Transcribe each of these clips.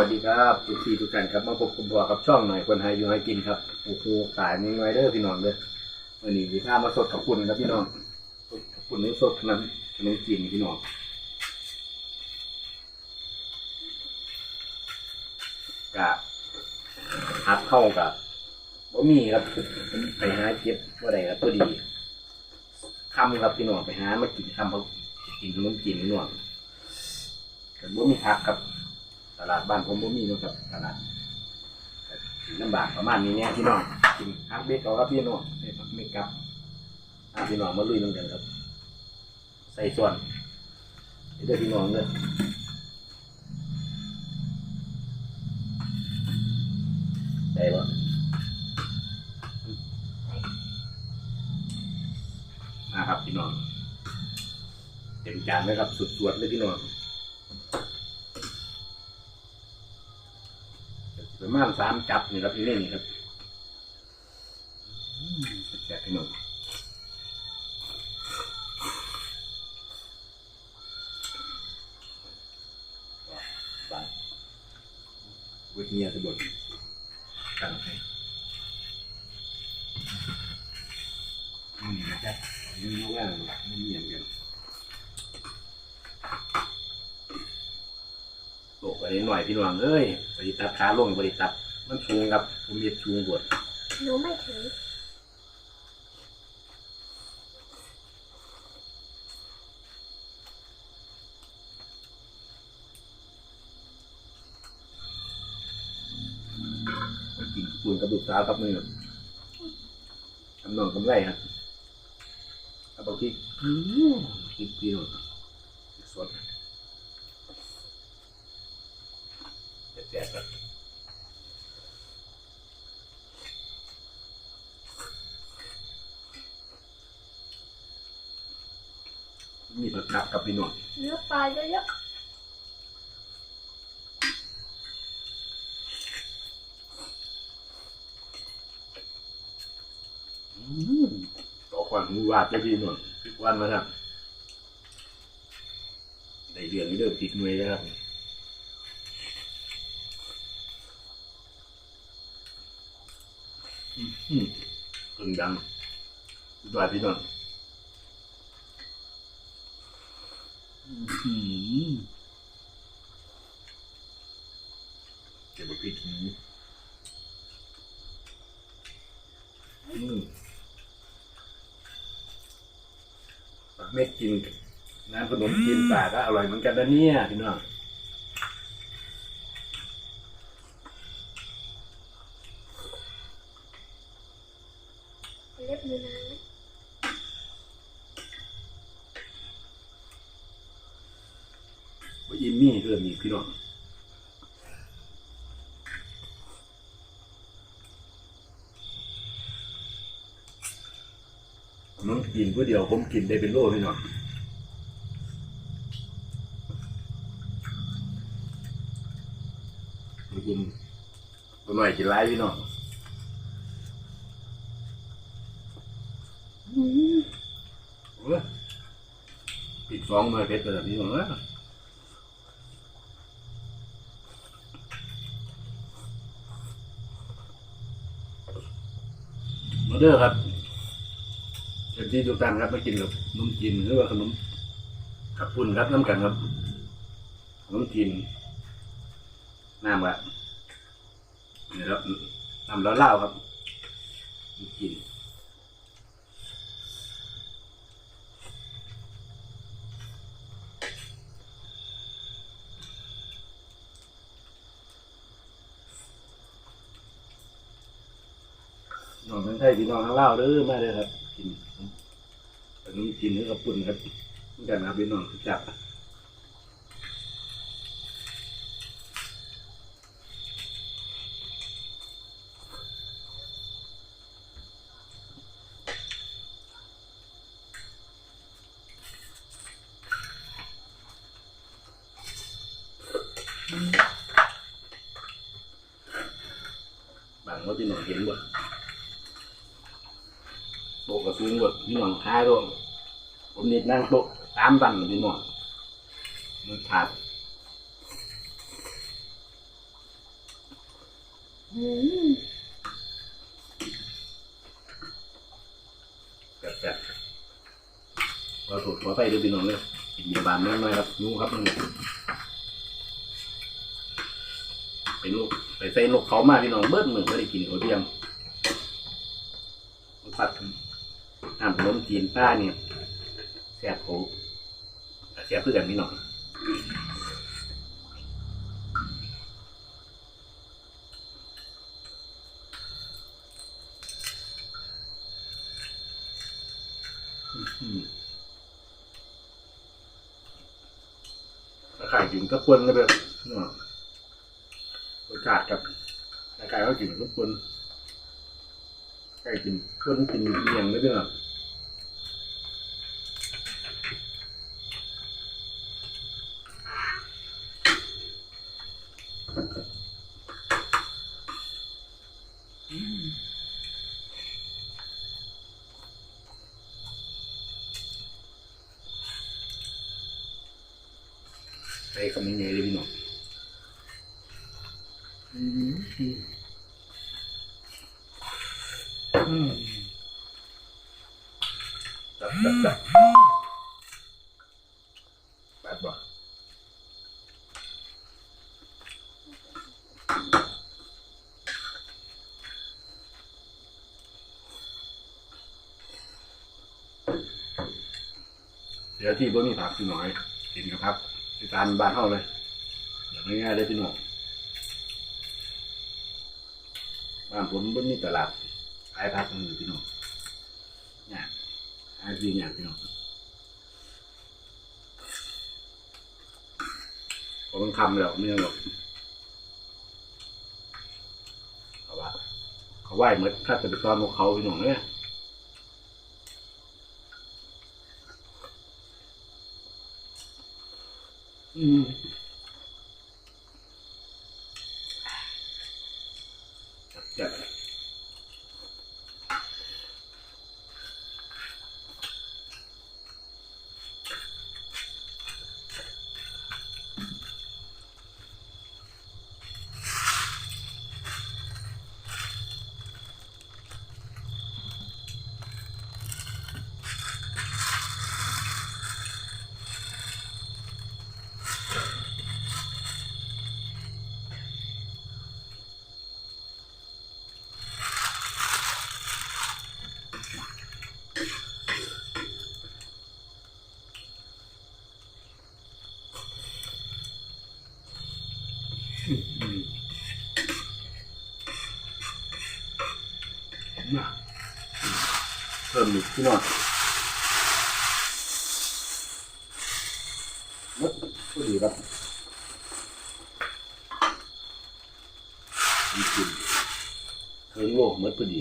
วัสดีครับทุกทีทุกท่านครับมาพบกับบัวกับช่องหน่อยคนหาอยู่ให้กินครับโอ้โหตายนี่หน่อยเด้อพี่น้องเด้อวันนี้พี่ข้ามาสดกับคุณครับพี่น้องสดกับคุณนี่สดขนมขนมจีนพี่น้องกะหัดเข้ากับบ่มีครับไปหาเก็บว่าไรครับตัวดีคำครับพี่น้องไปหามากินคำเขากินขนมจีนพี่น้องแต่บ่มีผักครับ ตลาดบ้านผมบ่มีเนาะครับตลาดก็ลำบากประมาณนี้เนี่ยพี่น้องกินฮักเบกเอาครับพี่น้องไม่ผักไม่กลับอะพี่น้องมาลุยน้ำกันครับ ใส่ส่วนเด้อพี่น้องเด้อได้บ่นะครับพี่น้องเต็มจานเลยครับสุดๆเลยพี่น้อง ประมาณสามจับนี่ครับพี่เล่นนี่ครับอืมแซ่บพี่น้องบางวิทยาสบดกันให้อืมนะจ๊ะยืนว่างไม่เงียบกัน โลกอะไรหน่อยพี่น้องเอ้ยบริตัดขาลงบริตัดมันสูงครับผมเรียบสูงกว่าหนูไม่ถือกินปูนกระดูกสาวครับมือทำนองกำไรครับเอาบางทีกินพี่น้องสด แซ่บๆครับมีผักกับกับพี่น้องเนื้อปลาเยอะต่อควันมือวาดได้พี่น้องพิกวันมาครับได้เรื่องนี้เริ่มติดมือแล้วครับอืมอืม กึ่งดังสุดยอดพี่น้องอืมเก็บพริกหมูอืมปักเม็ดกินน้ำขนมกินปลาก็อร่อยเหมือนกันนะเนี่ยพี่น้อง ๆเล็บมือนางไหม ว่า อิมมี่เรื่องนี้พี่น้องน้องกินผู้เดียวผมกินได้เป็นโลพี่น้องกินตัวหน่อยกินไรพี่น้องอืมโอ้ยปิดสองหน่อยเพชรเลยพี่น้องเอ้ มาเด้อครับเดี๋ยวที่ทุกท่านครับมากินกับขนมจีนหรือว่าขนมขับปุ่นครับน้ำกันครับขนมจีนน้ำครับนี่ครับน้ำร้อนเหล้าครับขน มจีนน้องทั้งไทยพี่น้องทั้งลาวเด้อมาเด้อครับ กินขนมจีนหรือขับปุ่นครับเหมือนกันครับพี่น้องจับบางว่าพี่น้องเห็นบ่ ต๊ะกระสูงบ่พี่น้องค้ายโต๊ะผมนี่นั่งโต๊ะตามตันพี่น้องมันขาดอืมแบบแบบเราถูกขอไปด้วยพี่น้องเลยกินยาบาลนิดหน่อยๆครับยูครับมันไปลูกไปใส่นกเขามาพี่น้องเบิ้ลหนึ่งไม่ได้กินโอเดียมมันพัด น้ำขนมจีนป้าเนี่ยแซ่บโคแซ่บเพื่อกันพี่น้องอืมขายกินก็ปนเลยแบบเนาะรสชาติกับรายการเขากินก็ปนไก่กินปนกินเอียงไม่ได้หรอกใส่คำนี้ไงเลยพี่น้อง อืมอืมจับจับจับแบบบ่ เดี๋ยวที่บ่มีผักพี่น้อยกินกับผักที่การบ้านเฮาเลยเดี๋ยวง่ายๆเลยพี่หน้องบ้านผมบ่มีตลาดขายผักมันอยู่พี่หน้องเนี่ยขายดีเนี่ยพี่หน้องพอมันคำแล้วไม่ต้องหรอกเขาว่าเขาไหว้เหมือนข้าจะไปต้อนพวกเขาพี่หน้องเนี่ย อื มาเพิ่มอีกพี่น้องมดพอดีครับมีกินเครื่องโลกมดพอดี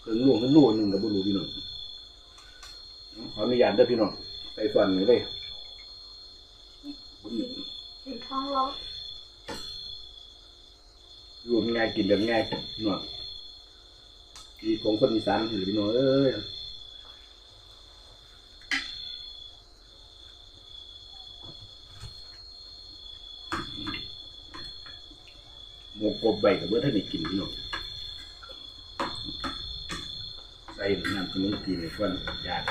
เครื่องโลกนั่นโลหนึ่งกับบุรุษพี่น้องขออนุญาตเด้อพี่น้องใส่ส่วนนี้เลยอืมเห็นท้องร้องรวมง่ายกินแบบง่ายหน่อย มีของคนอีสานถือพี่น้องเอ้ยหมกกบใบกับเมื่อท่านได้กินพี่น้องใส่น้ำขนมจีนในก้อนยาก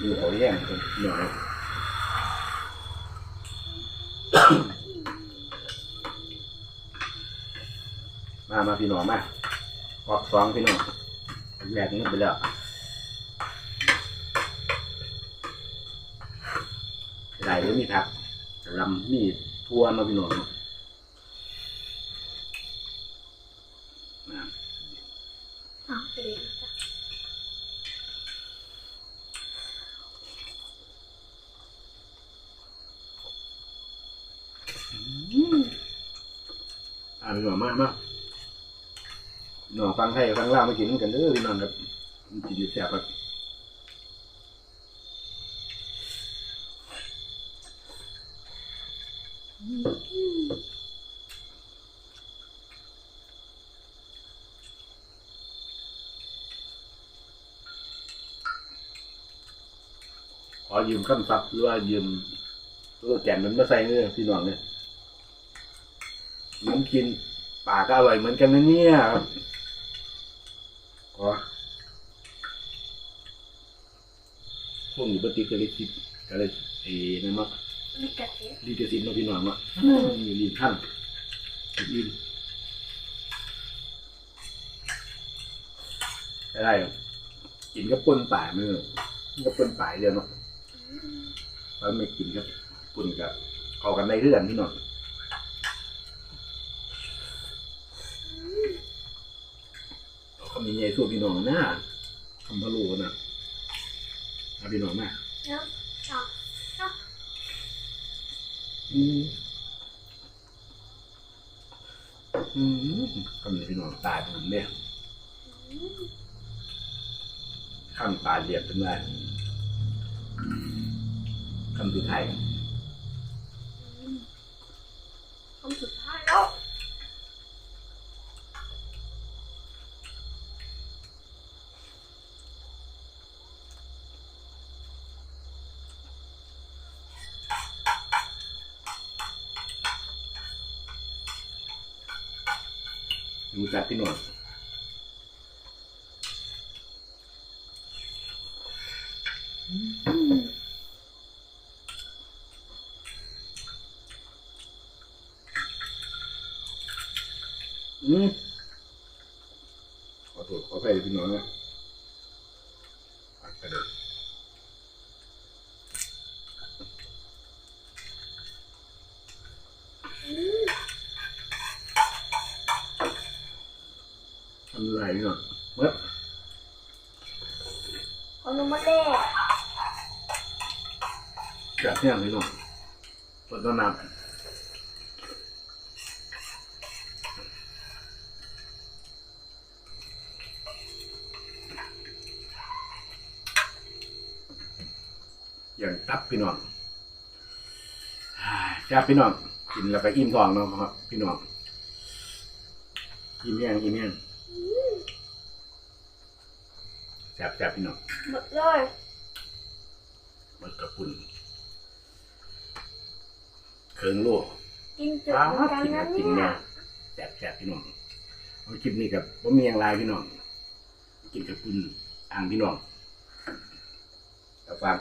ดูเขาแย่งกันหน่อยมา มาพี่น้องมา ออกสองพี่น้องแรกนี้ไปแล้วไหลหรือมีทักลำมีทัวมาพี่น้องมาอะไปเลยจ้ะอ่าพี่น้องมามาพี่ น้องฟังไทยฟังล่าวมากินกันเด้อพี่น้องครับมันจะอยู่แซ่บครับขอยืมคำศัพท์หรือว่ายืมตัวแก่นมันมาใส่เนี่ยพี่น้องเนี่ยน้ำกินปาก็อร่อยเหมือนกันนะเนี่ยครับก็ พวกอยู่ปฏิกริสิทธิ์ก็เลยเอ้นั่นมั้งลิกาเทสดีเจสิทธิ์มาพี่น้องมั้งมีรีบขั้นรีบได้ครับกินก็ป่นป่ามือก็ป่นป่าเดียวเนาะเพราะไม่กินก็ป่นกับเข้ากันได้เรื่อนพี่น้องเรามีไงสู้พี่น้องหน้าคำพะโลูนะ เอาพี่น้องมาเนาะอะเนาะอืมอืมคำนี้พี่น้องตายผมเนี่ยอืมตาเรียบเป็นไรคำสุดท้ายอืม คำสุดท้ายแล้วรู้จักพี่น้องอืมขอโทษขอไปพี่น้องนะปักกระเด็น ทำไรพี่น้องเมื่อของหนูมาแรกจากที่ไหนพี่น้องเปิดต้นน้ำอย่างตับพี่น้องอ่าจ้าพี่น้องกินแล้วก็อิ่มท้องเนาะครับพี่น้องอิ่มยังอิ่มยัง แซ่บแซ่บพี่น้องหมดเลยมันกระปุ่นเคิงลูกกินเจอป้าเหมือนกันกินนะกับกินเนี่เนี่ยยแซ่บแซ่บพี่น้องเอาคลิปนี้กับว่ามีอย่างไรพี่น้องกินกับปุ่นอ่างพี่น้องแล้วฟัง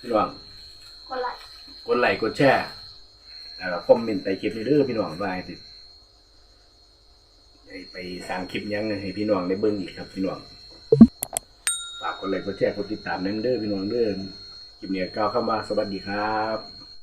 พี่น้อง คนละ กดไลค์กดแชร์แล้วก็คอมเมนต์ใต้คลิปนี้เด้อพี่น้องว่าให้ติให้ ไปสร้างคลิปยังให้พี่น้องได้เบิ้งอีกครับพี่น้องฝากกดไลค์กดแชร์กดติดตามนั่นเด้อพี่น้องเด้อคลิปนี้ก้าวเข้ามาสวัสดีครับ